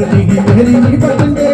Capacity very important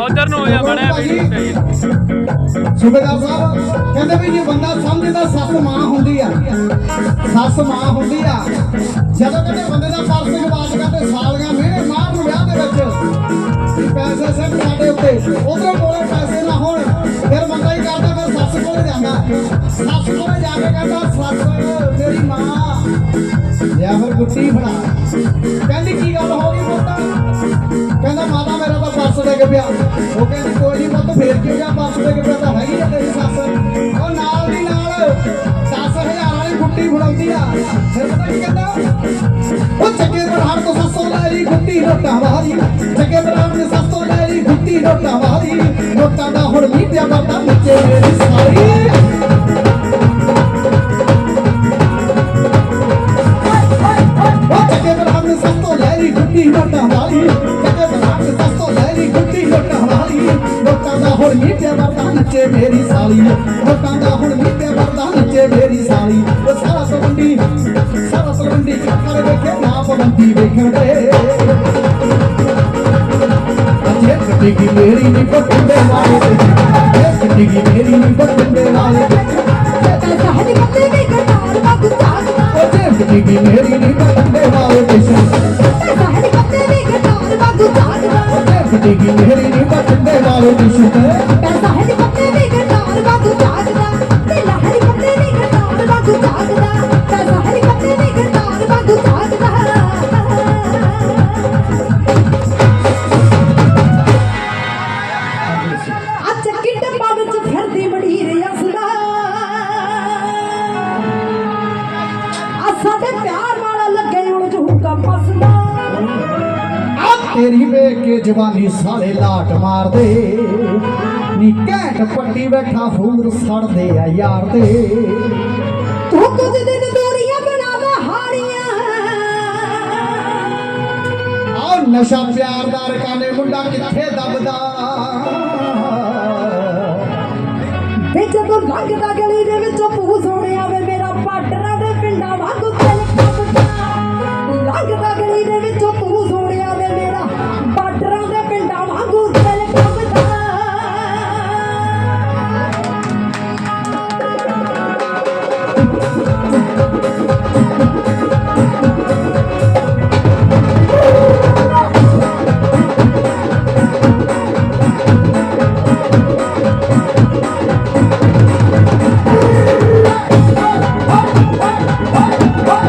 ਉਧਰ ਨੂੰ ਹੋ ਜਾ ਬਣਿਆ ਵੀਡੀਓ ਸਹੀ ਸੂਬੇਦਾਰ ਸਾਹਿਬ ਕਹਿੰਦੇ ਵੀ ਜੇ ਬੰਦਾ ਸਮਝਦਾ ਸੱਸ ਮਾਂ ਹੁੰਦੀ ਆ। ਸੱਸ ਮਾਂ ਹੁੰਦੀ ਆ। ਜਦੋਂ ਗੁੱਟੀ ਫੜਾ ਕਹਿੰਦੀ, ਕੀ ਗੱਲ ਹੋ ਗਈ ਪੁੱਤ? ਕਹਿੰਦਾ ਮਾਤਾ ਮੇਰਾ ਤਾਂ ਪਰਸ ਦੇ ਪਿਆ। ਉਹ ਕਹਿੰਦੀ, ਕੋਈ ਨਹੀਂ ਪੁੱਤ, ਫੇਰ ਕਿਉਂ ਜਾ ਪਰਸ ਦੇ ਪਿਆ? ਤਾਂ ਹੈਗੀ ਆ ਤੇਰੀ ਸੱਸ। ਉਹ ਨਾਲ ਦੀ ਨਾਲ 10000 ਵਾਲੀ ਗੁੱਟੀ ਫੜਾਉਂਦੀ ਆ। ਫਿਰ ਪਤਾ ਕੀ ਕਹਿੰਦਾ? ਉਹ ਚੱਕੇ ਬਰਾੜ ਤੋਂ ਸੱਸੋਂ ਲੈ ਲਈ ਗੁੱਟੀ ਨੋਟਾਂ ਵਾਲੀ ਚੱਕੇ ਬਰਹਾਰ ਨੇ ਸੱਸੋਂ ਲੈ ਲਈ ਗੁੱਟੀ ਨੋਟਾਂ ਵਾਲੀ ਨੋਟਾਂ ਦਾ ਹੁਣ ਮੀਟਿਆ ਪਿਆ ਮੁੱਚੇ ਮੇਰੀ ਸਾਰੀ ਹੁਣ ਵੀ ਪਿਆ ਵਰਤਾ ਨੱਚੇ ਮੇਰੀ ਸਾਲੀ ਨੋਟਾਂ ਦਾ ਹੁਣ ਵੀ ਪਿਆ ਵਰਤਾ ਨੱਚੇ ਮੇਰੀ ਸਾਲੀ ਉਹ ਸਾਰਾ ਤਲਵੰਡੀ ਸਾਰਾ ਤਲਵੰਡੀ ਕਰ ਵੇਖੇ ਨਾ ਪਵੰਦੀ ਵੇਖਣ ਦੇ ਅੱਛੇ ਗੱਡੀ ਕੀ ਮੇਰੀ ਨਹੀਂ ਪਟੰਡੇ ਵਾਲੇ ਇਹ ਗੱਡੀ ਕੀ ਮੇਰੀ ਨਹੀਂ ਪਟੰਡੇ ਵਾਲੇ ਪੈਸਾ ਹੈ ਪੱਤੇ ਦੀ ਗਟਾਰ ਵਾਂਗੂ ਜਾਗਦਾ ਉਹ ਜੇ ਗੱਡੀ ਕੀ ਮੇਰੀ ਸਾਡੇ ਪਿਆਰ ਵਾਲਾ ਲੱਗੇ ਹੁਣ ਝੂਕਾ ਮਸਦਾ ਆ ਤੇਰੀ ਵੇਖ ਕੇ ਜਵਾਨੀ ਸਾਲੇ ਲਾਟ ਮਾਰਦੇ। ਨੀ ਘੈਂਟ ਪੱਟੀ ਬੈਠਾ ਫੂਰ ਸੜਦੇ ਆ ਯਾਰ ਦੇ। ਤੂੰ ਕੁਝ ਦਿਨ ਦੂਰੀਆਂ ਬਣਾਵਾ ਹਾੜੀਆਂ ਆ ਨਸ਼ਾ ਪਿਆਰ ਦਾ ਰਕਾਨੇ ਮੁੰਡਾ ਕਿੱਥੇ ਦੱਬਦਾ? ਵੇ ਜਦੋਂ ਲੰਘਦਾ ਗਲੀ ਦੇ ਵਿੱਚੋਂ ਪੂ ਸੋਹਣਿਆ ਵੇ